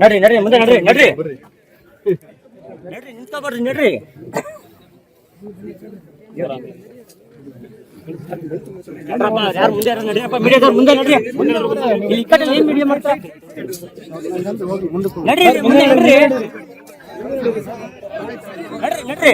ನಡ್ರಿ ನಡ್ರಿ, ಮುಂದೆ ನಡ್ರಿ ನಡ್ರಿ. ನಡ್ರಿ ನಿಂತ್ಕೊಬಾರ್ರಿ ನಡ್ರಿ. ಯಾರು ಮುಂದೆ ಯಾರು ನಡ್ರಿಯಪ್ಪ ಮುಂದೆ ನಡ್ರಿ. ಏನ್ ಮೀಡಿಯಾ ಮಾಡ್ತಾ ಮುಂದೆ ನಡ್ರಿ. ನಡ್ರಿ ನಡ್ರಿ.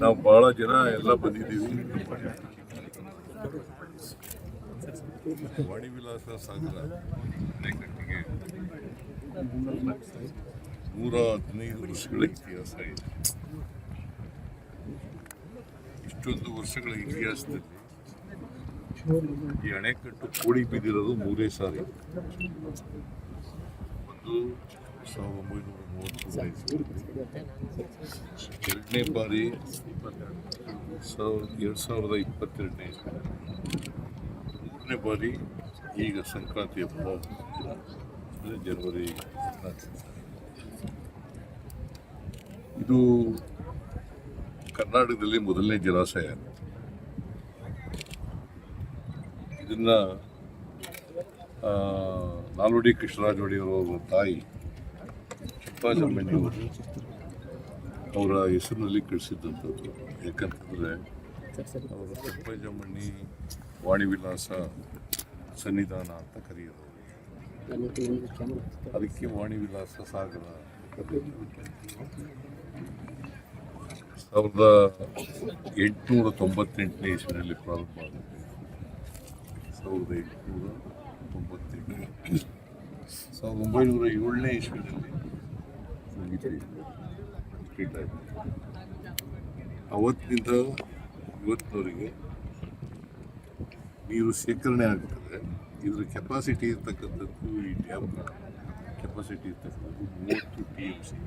ನಾವು ಬಹಳ ಜನ ಎಲ್ಲ ಬಂದಿದ್ದೀವಿ. ವಾಣಿ ವಿಲಾಸ ಸಾಗರ ಅಣೆಕಟ್ಟಿಗೆ ನೂರ ಹದಿನೈದು ವರ್ಷಗಳ ಇತಿಹಾಸ ಇದೆ. ಇಷ್ಟೊಂದು ವರ್ಷಗಳ ಇತಿಹಾಸದಲ್ಲಿ ಈ ಅಣೆಕಟ್ಟು ಕೋಡಿ ಬಿದ್ದಿರೋದು ಮೂರೇ ಸಾರಿ. ಒಂದು ಸಾವಿರದ ಒಂಬೈನೂರ ಮೂವತ್ತು ಎರಡನೇ ಬಾರಿ ಸಾವಿರ ಎರಡು ಸಾವಿರದ ಇಪ್ಪತ್ತೆರಡನೇ ಮೂರನೇ ಬಾರಿ ಈಗ ಸಂಕ್ರಾಂತಿ ಹಬ್ಬ ಅಂದ್ರೆ ಜನವರಿ. ಇದು ಕರ್ನಾಟಕದಲ್ಲಿ ಮೊದಲನೇ ಜಲಾಶಯ. ಇದನ್ನ ನಾಲ್ವಡಿ ಕೃಷ್ಣರಾಜ ಒಡೆಯವರ ತಾಯಿ ಚಿಪ್ಪಾಜಮ್ಮನಿಯವರು ಅವರ ಹೆಸರಿನಲ್ಲಿ ಕಳಿಸಿದ್ದಂಥದ್ದು. ಯಾಕಂತಂದರೆ ಅವರು ಚಿಪ್ಪಾಜಮ್ಮಣ್ಣಿ ವಾಣಿ ವಿಲಾಸ ಸನ್ನಿಧಾನ ಅಂತ ಕರೆಯೋದು. ಅದಕ್ಕೆ ವಾಣಿ ವಿಲಾಸ ಸಾಗರ ಸಾವಿರದ ಎಂಟುನೂರ ತೊಂಬತ್ತೆಂಟನೇ ಇಸ್ವಿನಲ್ಲಿ ಪ್ರಾರಂಭ ಆಗುತ್ತೆ. ಸಾವಿರದ ಎಂಟುನೂರ ತೊಂಬತ್ತೆಂಟು. ಸಾವಿರದ ಒಂಬೈನೂರ ಏಳನೇ ಇಸ್ವಿನಲ್ಲಿ ಆಯಿತು ಅವತ್ತಿನಿಂದ ಇವತ್ತಿನವರೆಗೆ ನೀರು ಶೇಖರಣೆ ಆಗ್ತದೆ ಇದರ ಕೆಪಾಸಿಟಿ ಇರ್ತಕ್ಕಂಥದ್ದು ಈ ಡ್ಯಾಮ್ ಕೆಪಾಸಿಟಿ ಇರ್ತಕ್ಕಂಥದ್ದು ಮೂವತ್ತು ಟಿ ಎಂ ಸಿ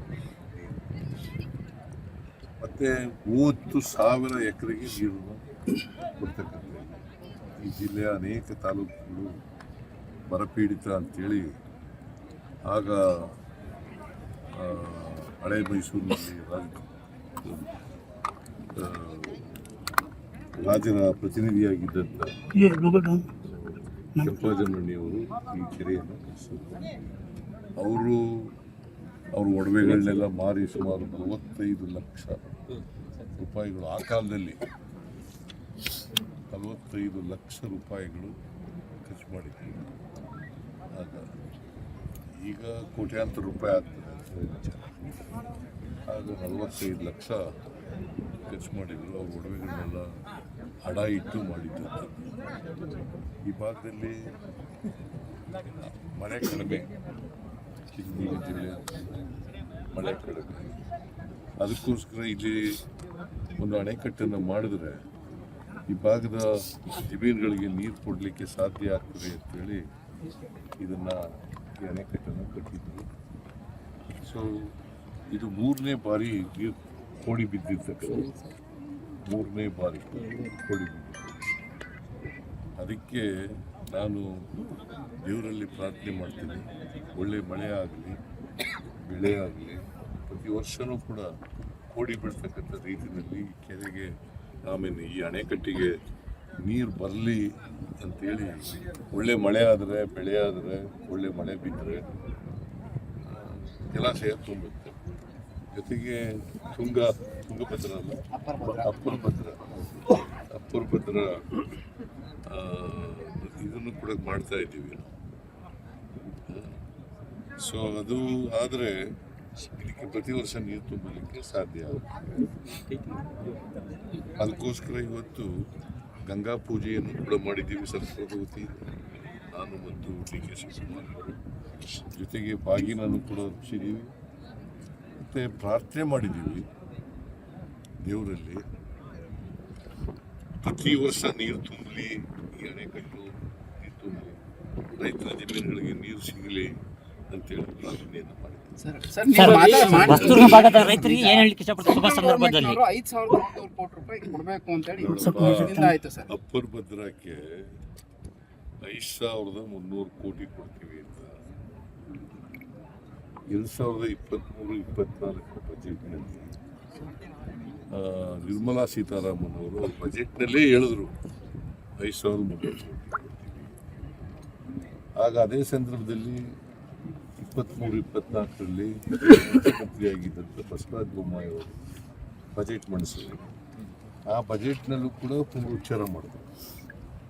ಮತ್ತು ಮೂವತ್ತು ಸಾವಿರ ಎಕರೆಗೆ ನೀರನ್ನು ಕೊಡ್ತಕ್ಕಂಥದ್ದು. ಈ ಜಿಲ್ಲೆಯ ಅನೇಕ ತಾಲೂಕುಗಳು ಬರಪೀಡಿತ ಅಂತೇಳಿ ಆಗ ಹಳೆ ಮೈಸೂರಿನಲ್ಲಿ ರಾಜ ರಾಜರ ಪ್ರತಿನಿಧಿಯಾಗಿದ್ದಂಥ ಕೆಂಪಾಜಮ್ಮಣ್ಣಿಯವರು ಈ ಕೆರೆಯನ್ನು ಅವರು ಅವ್ರ ಒಡವೆಗಳನ್ನೆಲ್ಲ ಮಾರಿ ಸುಮಾರು ನಲವತ್ತೈದು ಲಕ್ಷ ರೂಪಾಯಿಗಳು ಆ ಕಾಲದಲ್ಲಿ ನಲವತ್ತೈದು ಲಕ್ಷ ರೂಪಾಯಿಗಳು ಖರ್ಚು ಮಾಡಿದ್ರು. ಆಗ ಈಗ ಕೋಟ್ಯಾಂತರ ರೂಪಾಯಿ ಆಗ್ತದೆ ಆಗ ನಲವತ್ತೈದು ಲಕ್ಷ ಖರ್ಚು ಮಾಡಿದ್ರು. ಅವ್ರ ಒಡವೆಗಳನ್ನೆಲ್ಲ ಹಡ ಇಟ್ಟು ಮಾಡಿದ್ದು. ಈ ಭಾಗದಲ್ಲಿ ಮಳೆ ಕಡಿಮೆ. ಚಿಕ್ಕಮಗಳೂರು ಜಿಲ್ಲೆ ಮಳೆ ಕಡಿಮೆ. ಅದಕ್ಕೋಸ್ಕರ ಇಲ್ಲಿ ಒಂದು ಅಣೆಕಟ್ಟನ್ನು ಮಾಡಿದ್ರೆ ಈ ಭಾಗದ ಜಮೀನುಗಳಿಗೆ ನೀರು ಕೊಡಲಿಕ್ಕೆ ಸಾಧ್ಯ ಆಗ್ತದೆ ಅಂತೇಳಿ ಇದನ್ನು ಈ ಅಣೆಕಟ್ಟನ್ನು ಕಟ್ಟಿದ್ವಿ ಸೊ ಇದು ಮೂರನೇ ಬಾರಿ ನೀರು ಕೋಡಿ ಬಿದ್ದಿರ್ತಕ್ಕಂಥ ಮೂರನೇ ಬಾರಿ ಬಿದ್ದಿದ್ದು ಅದಕ್ಕೆ ನಾನು ದೇವರಲ್ಲಿ ಪ್ರಾರ್ಥನೆ ಮಾಡ್ತೀನಿ. ಒಳ್ಳೆ ಮಳೆ ಆಗಲಿ, ಬೆಳೆ ಆಗಲಿ, ಪ್ರತಿ ವರ್ಷವೂ ಕೂಡ ಕೋಡಿ ಬಿಡ್ತಕ್ಕಂಥ ರೀತಿಯಲ್ಲಿ ಕೆರೆಗೆ, ಆಮೇಲೆ ಈ ಅಣೆಕಟ್ಟಿಗೆ ನೀರು ಬರಲಿ ಅಂತೇಳಿ ಒಳ್ಳೆ ಮಳೆ ಆದರೆ, ಬೆಳೆ ಆದರೆ, ಒಳ್ಳೆ ಮಳೆ ಬಿದ್ದರೆ ಜಲಾಶಯ ತುಂಬುತ್ತೆ ಜೊತೆಗೆ ತುಂಗ, ತುಂಗಭದ್ರ ಅಲ್ಲ? ಅಪ್ಪರ ಭದ್ರ ಇದನ್ನು ಕೂಡ ಮಾಡ್ತಾ ಇದ್ದೀವಿ ಸೊ ಅದು ಆದರೆ ಇದಕ್ಕೆ ಪ್ರತಿ ವರ್ಷ ನೀರು ತುಂಬಲಿಕ್ಕೆ ಸಾಧ್ಯ ಅದಕ್ಕೋಸ್ಕರ ಇವತ್ತು ಗಂಗಾ ಪೂಜೆಯನ್ನು ಕೂಡ ಮಾಡಿದ್ದೀವಿ ವತಿಯಿಂದ ನಾನು ಮತ್ತು ಡಿ ಕೆ ಶಿವಕುಮಾರ್ ಜೊತೆಗೆ ಬಾಗಿನನ್ನು ಕೂಡ ಅರ್ಪಿಸಿದ್ದೀವಿ. ಮತ್ತು ಪ್ರಾರ್ಥನೆ ಮಾಡಿದ್ದೀವಿ ದೇವರಲ್ಲಿ. ಪ್ರತಿ ವರ್ಷ ನೀರು ತುಂಬಲಿ ಈ ಅಣೆಕಟ್ಟು ನೀರು ತುಂಬಲಿ. ರೈತರ ಜಮೀನುಗಳಿಗೆ ನೀರು ಸಿಗಲಿ ಅಂತೇಳಿ ಪ್ರಾರ್ಥನೆಯನ್ನು ಮಾಡಿದ್ದೀವಿ. ಸರ್ ಸರ್ ನೀವು ಭಾಗದ ರೈತರಿಗೆ ಏನ್ ಹೇಳಲಿಕ್ಕೆ ಇಷ್ಟಪಡ್ತಾರೆ? ಶುಭ ಸಂದರ್ಭದಲ್ಲಿ ಐದು ಸಾವಿರದ ಒಂದೂರು ಕೋಟಿ ರೂಪಾಯಿ ಕೊಡಬೇಕು ಅಂತ ಹೇಳಿ ನೋಡಪ್ಪ, ಆಯ್ತು ಸರ್. ಅಪ್ಪರ್ ಭದ್ರಕ್ಕೆ ಐದು ಸಾವಿರದ ಮುನ್ನೂರು ಕೋಟಿ ಕೊಡ್ತೀವಿ ಅಂತ. ಎರಡು ಸಾವಿರದ ಇಪ್ಪತ್ತ್ಮೂರು ಇಪ್ಪತ್ನಾಲ್ಕು ಬಜೆಟ್ನಲ್ಲಿ ನಿರ್ಮಲಾ ಸೀತಾರಾಮನ್ ಅವರು ಬಜೆಟ್ನಲ್ಲೇ ಹೇಳಿದ್ರು, ಐದು ಸಾವಿರ ಮುನ್ನೂರು ಆಗ ಅದೇ ಸಂದರ್ಭದಲ್ಲಿ ಇಪ್ಪತ್ತ್ಮೂರು ಇಪ್ಪತ್ನಾಲ್ಕರಲ್ಲಿ ಮುಖ್ಯಮಂತ್ರಿಯಾಗಿದ್ದಂಥ ಬಸವರಾಜ ಬೊಮ್ಮಾಯಿ ಅವರು ಬಜೆಟ್ ಮಂಡಿಸಿದ್ರು. ಆ ಬಜೆಟ್ನಲ್ಲೂ ಕೂಡ ಪುನರುಚ್ಚಾರ ಮಾಡಿದ್ರು.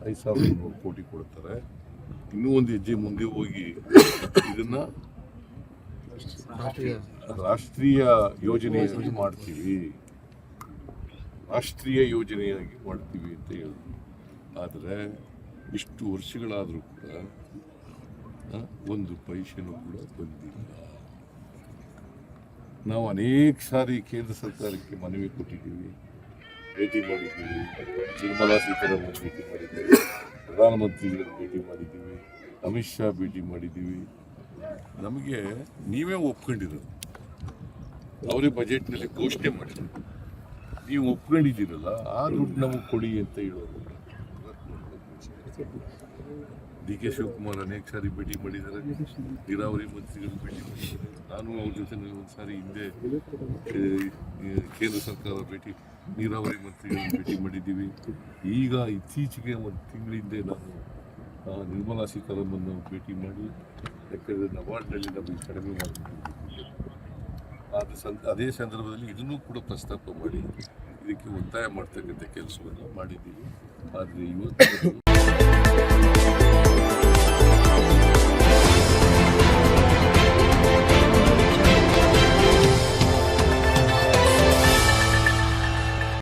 ಐದು ಸಾವಿರದ ಮುನ್ನೂರು ಕೋಟಿ ಕೊಡ್ತಾರೆ. ಇನ್ನೂ ಒಂದು ಹೆಜ್ಜೆ ಮುಂದೆ ಹೋಗಿ ಇದನ್ನ ರಾಷ್ಟ್ರೀಯ ಯೋಜನೆಯಾಗಿ ಮಾಡ್ತೀವಿ. ರಾಷ್ಟ್ರೀಯ ಯೋಜನೆಯಾಗಿ ಮಾಡ್ತೀವಿ ಅಂತ ಹೇಳಿದ್ರು ಆದರೆ ಇಷ್ಟು ವರ್ಷಗಳಾದರೂ ಕೂಡ ಒಂದು ಪೈಸೆನೂ ಕೂಡ ಬಂದಿಲ್ಲ. ನಾವು ಅನೇಕ ಸಾರಿ ಕೇಂದ್ರ ಸರ್ಕಾರಕ್ಕೆ ಮನವಿ ಕೊಟ್ಟಿದ್ದೀವಿ. ಭೇಟಿ ಮಾಡಿದ್ದೀವಿ. ನಿರ್ಮಲಾ ಸೀತಾರಾಮನ್ ಭೇಟಿ ಮಾಡಿದ್ದೀವಿ. ಪ್ರಧಾನಮಂತ್ರಿಗಳನ್ನು ಭೇಟಿ ಮಾಡಿದ್ದೀವಿ. ಅಮಿತ್ ಶಾ ಭೇಟಿ ಮಾಡಿದ್ದೀವಿ. ನಮಗೆ ನೀವೇ ಒಪ್ಕೊಂಡಿರೋದು ಅವರೇ ಬಜೆಟ್ನಲ್ಲಿ ಘೋಷಣೆ ಮಾಡಿದ್ರು. ನೀವು ಒಪ್ಕೊಂಡಿದ್ದೀರಲ್ಲ, ಆ ದುಡ್ಡು ನಮಗೆ ಕೊಡಿ ಅಂತ ಹೇಳೋದು ಡಿ ಕೆ ಶಿವಕುಮಾರ್ ಅನೇಕ ಸಾರಿ ಭೇಟಿ ಮಾಡಿದ್ದಾರೆ. ನೀರಾವರಿ ಮಂತ್ರಿಗಳು ಭೇಟಿ ಮಾಡಿದ್ದಾರೆ. ನಾನು ಅವ್ರ ಜೊತೆ ಒಂದು ಸಾರಿ ಹಿಂದೆ ಕೇಂದ್ರ ಸರ್ಕಾರ ಭೇಟಿ, ನೀರಾವರಿ ಮಂತ್ರಿಗಳನ್ನು ಭೇಟಿ ಮಾಡಿದ್ದೀವಿ. ಈಗ ಇತ್ತೀಚೆಗೆ ಒಂದು ತಿಂಗಳ ಹಿಂದೆ ನಾನು ನಿರ್ಮಲಾ ಸೀತಾರಾಮನ್ ಭೇಟಿ ಮಾಡಿ ಯಾಕಂದರೆ ನವಾಡ್ನಲ್ಲಿ ನಮಗೆ ಕಡಿಮೆ ಮಾಡಿದ್ದೀವಿ ಆದ ಸಂದ, ಅದೇ ಸಂದರ್ಭದಲ್ಲಿ ಇದನ್ನೂ ಕೂಡ ಪ್ರಸ್ತಾಪ ಮಾಡಿ, ಇದಕ್ಕೆ ಒತ್ತಾಯ ಮಾಡ್ತಕ್ಕಂಥ ಕೆಲಸವನ್ನು ಮಾಡಿದ್ದೀವಿ. ಆದರೆ ಇವತ್ತು ಅದು